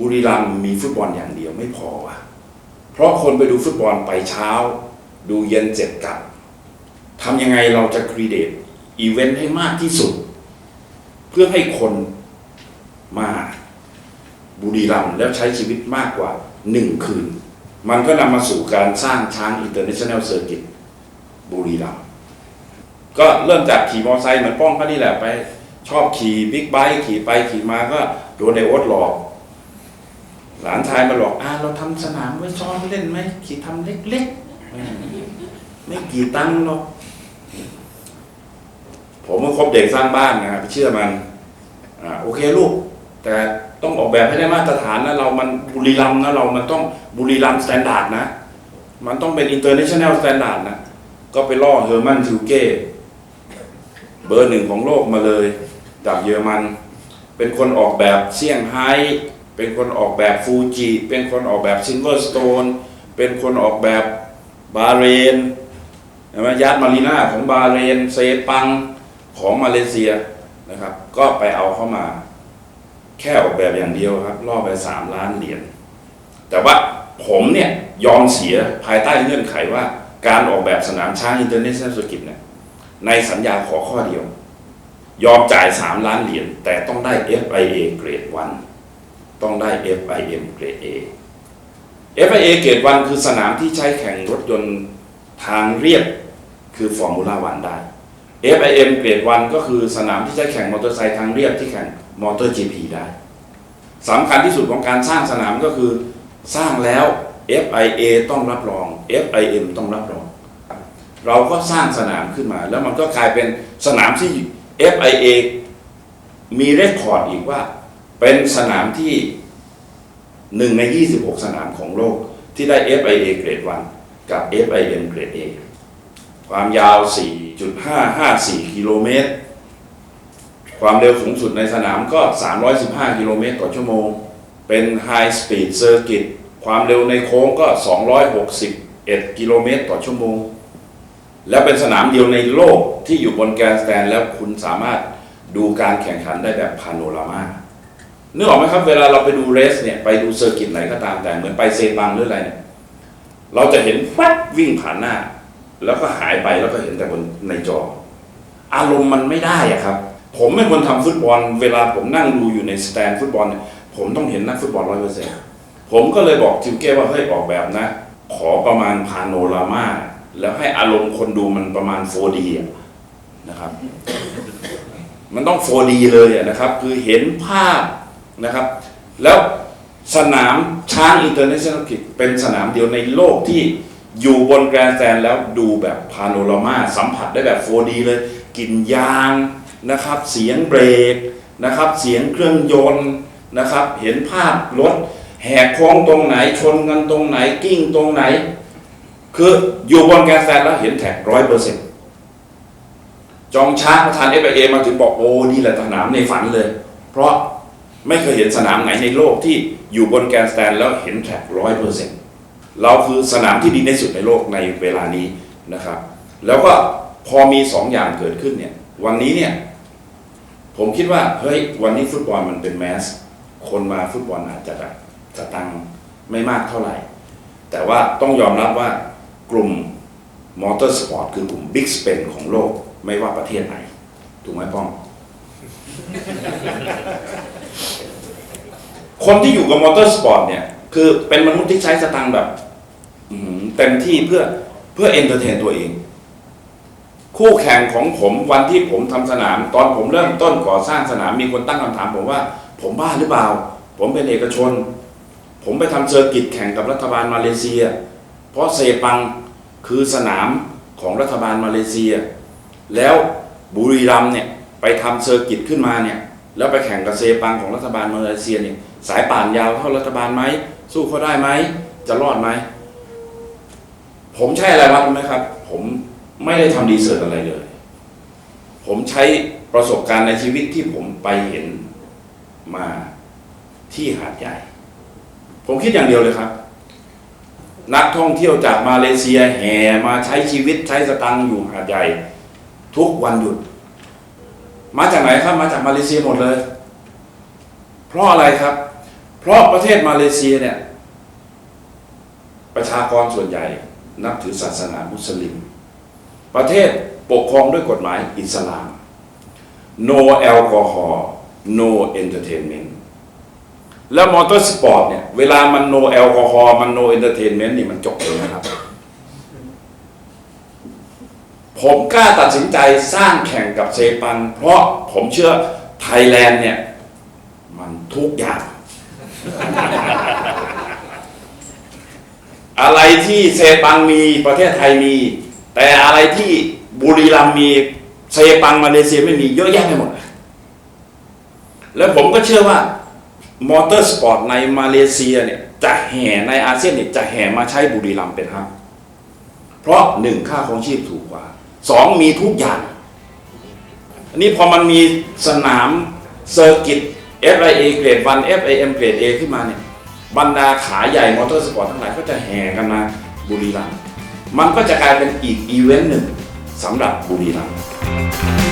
บุรีรัมย์มีฟุตบอลอย่างเดียวไม่พอว่ะเพราะคนไปดูฟุตบอลไปเช้า ดูเย็นเจ็ดกลับทำยังไงเราจะครีเดตอีเวนต์ให้มากที่สุด เพื่อให้คนมาบุรีรัมย์แล้วใช้ชีวิตมากกว่าหนึ่งคืน มันก็นำมาสู่การสร้างช้างอินเตอร์เนชั่นแนลเซอร์กิตบุรีรัมย์ก็เริ่มจากขี่มอเตอร์ไซค์เหมือนป้องก็นี่แหละไป ชอบขี่บิ๊กไบค์ขี่ไปขี่มาก็โดนในโอ๊ตหลอก หลานชายมาหลอกอ่าเราทำสนามไว้ซ้อมเล่นไหมขี่ทำเล็กๆไม่กี่ตังค์หรอก ผมก็คบเด็กสร้างบ้านนะครับเชื่อมันอ่าโอเคลูก แต่ต้องออกแบบให้ได้มาตรฐานนะเรามันบุรีรัมนะเรามันต้องบุรีรัมสแตนดาร์ดนะ มันต้องเป็นอินเตอร์เนชั่นแนลสแตนดาร์ดนะ ก็ไปล่อเฮอร์มันทิวเก้เบอร์หนึ่งของโลกมาเลย จากเยอรมัน เป็นคนออกแบบเซี่ยงไฮ้ เป็นคนออกแบบฟูจิ เป็นคนออกแบบซิลเวอร์สโตน เป็นคนออกแบบบาเรนใช่ไหมยาดมารีนาของบาเรน เซปังของมาเลเซียนะครับ ก็ไปเอาเข้ามา แค่ออกแบบอย่างเดียวครับล่อไปสามล้านเหรียญ แต่ว่าผมเนี่ยยอมเสียภายใต้เงื่อนไขว่า การออกแบบสนามช้างอินเตอร์เนชั่นแนลสกิตเนี่ยในสัญญาขอข้อเดียว ยอมจ่าย 3 ล้านเหรียญแต่ต้องได้ FIA เกรด1 ต้องได้ FIM เกรด A FIA เกรด1คือสนามที่ใช้แข่งรถยนต์ทางเรียบคือฟอร์มูล่าวันได้ FIM เกรด1ก็คือสนามที่ใช้แข่งมอเตอร์ไซค์ทางเรียบที่แข่งมอเตอร์ GP ได้สำคัญที่สุดของการสร้างสนามก็คือสร้างแล้ว FIA ต้องรับรอง FIM ต้องรับรอง เราก็สร้างสนามขึ้นมา แล้วมันก็กลายเป็นสนามที่ FIA มีเรคคอร์ดอีกว่า เป็นสนามที่หนึ่งใน 26 สนามของโลกที่ได้ FIA เกรด 1 กับ FIM เกรด A ความยาว 4.554 กิโลเมตร ความเร็วสูงสุดในสนามก็ 315 กิโลเมตรต่อชั่วโมง เป็น High Speed Circuit ความเร็วในโค้งก็ 261 กิโลเมตรต่อชั่วโมง แล้วเป็นสนามเดียวในโลกที่อยู่บนแกนสแตนแล้วคุณสามารถดูการแข่งขันได้แบบพาโนรามา นึกออกไหมครับ เวลาเราไปดูเรสเนี่ยไปดูเซอร์กิตไหนก็ตามแต่เหมือนไปเซปังหรืออะไรเนี่ยเราจะเห็นฟัดวิ่งผ่านหน้า แล้วก็หายไปแล้วก็เห็นแต่บนในจอ อารมณ์มันไม่ได้อะครับ ผมเป็นคนทำฟุตบอล เวลาผมนั่งดูอยู่ในสแตนฟุตบอลเนี่ยผมต้องเห็นนักฟุตบอลร้อยเปอร์เซ็นต์ผมก็เลยบอกทิวเก้ว่าเฮ้ยออกแบบนะ ขอประมาณพาโนรามาแล้วให้อารมณ์คนดูมันประมาณ 4D นะครับ มันต้อง 4D เลยนะครับ คือเห็นภาพ นะครับ แล้วสนามช้างอินเตอร์เนชั่นแนลกิเป็นสนามเดียวในโลกที่อยู่บนแกรนด์แตนแล้วดูแบบพาโนรามาสัมผัสได้แบบ 4D เลยกลิ่นยางนะครับ เสียงเบรกนะครับ เสียงเครื่องยนต์นะครับ เห็นภาพรถแหกโค้งตรงไหนชนกันตรงไหนกิ้งตรงไหน คืออยู่บนแกรนด์แตนแล้วเห็นแท็กร้อยเปอร์เซ็นต์จองช้างประธานเอฟเอมาถึงบอกโอ้นี่แหละสนามในฝันเลย เพราะ ไม่เคยเห็นสนามไหนในโลกที่อยู่บนแกนสแตนแล้วเห็นแท็กร้อยเปอร์เซ็นต์เราคือสนามที่ดีที่สุดในโลกในเวลานี้นะครับ แล้วก็พอมีสองอย่างเกิดขึ้นเนี่ยวันนี้เนี่ยผมคิดว่าเฮ้ยวันนี้ฟุตบอลมันเป็นแมส คนมาฟุตบอลอาจจะแบบสตังไม่มากเท่าไหร่ แต่ว่าต้องยอมรับว่ากลุ่มมอเตอร์สปอร์ตคือกลุ่มบิ๊กสเปนของโลกไม่ว่าประเทศไหน ถูกไหมป้อง คนที่อยู่กับมอเตอร์สปอร์ตเนี่ย คือเป็นมนุษย์ที่ใช้สตังค์แบบ อื้อหือเต็มที่เพื่อเพื่อเอนเตอร์เทนตัวเอง คู่แข่งของผมวันที่ผมทำสนาม ตอนผมเริ่มต้นก่อสร้างสนามมีคนตั้งคำถามผมว่า ผมบ้าหรือเปล่า ผมเป็นเอกชน ผมไปทำเซอร์กิตแข่งกับรัฐบาลมาเลเซีย เพราะเซปังคือสนามของรัฐบาลมาเลเซีย แล้วบุรีรัมย์เนี่ยไปทำเซอร์กิตขึ้นมาเนี่ย แล้วไปแข่งกับเซปังของรัฐบาลมาเลเซียเนี่ยสายป่านยาวเท่ารัฐบาลไหมสู้เขาได้ไหมจะรอดไหมผมใช้อะไรวัดรู้ไหมครับ ผมไม่ได้ทำดีเซอร์อะไรเลย ผมใช้ประสบการณ์ในชีวิตที่ผมไปเห็นมาที่หาดใหญ่ ผมคิดอย่างเดียวเลยครับ นักท่องเที่ยวจากมาเลเซียแห่มาใช้ชีวิตใช้สตังค์อยู่หาดใหญ่ ทุกวันหยุด มาจากไหนครับมาจากมาเลเซียหมดเลย เพราะอะไรครับ เพราะประเทศมาเลเซียเนี่ยประชากรส่วนใหญ่นับถือศาสนามุสลิม ประเทศปกครองด้วยกฎหมายอิสลาม no alcohol no entertainment แล้วมอเตอร์สปอร์ตเนี่ย เวลามัน no alcohol มัน no entertainment นี่มันจบเลยนะครับ ผมกล้าตัดสินใจสร้างแข่งกับเซปัน เพราะผมเชื่อไทยแลนด์เนี่ย มันทุกอย่าง อะไรที่เซปังมีประเทศไทยมี แต่อะไรที่บุรีรัมย์มีเซปังมาเลเซียไม่มีเยอะแยะไปหมด แล้วผมก็เชื่อว่ามอเตอร์สปอร์ตในมาเลเซียเนี่ย จะแห่ในอาเซียนเนี่ยจะแห่มาใช้บุรีรัมย์เป็นฮับเพราะหนึ่งค่าของชีพถูกกว่า สองมีทุกอย่าง อันนี้พอมันมีสนามเซอร์กิต FIA เกรด1 FIM เกรด A ขึ้นมาเนี่ยบรรดาขาใหญ่มอเตอร์สปอร์ตทั้งหลายก็จะแห่กันมาบุรีรัมย์มันก็จะกลายเป็นอีกอีเวนต์หนึ่งสำหรับบุรีรัมย์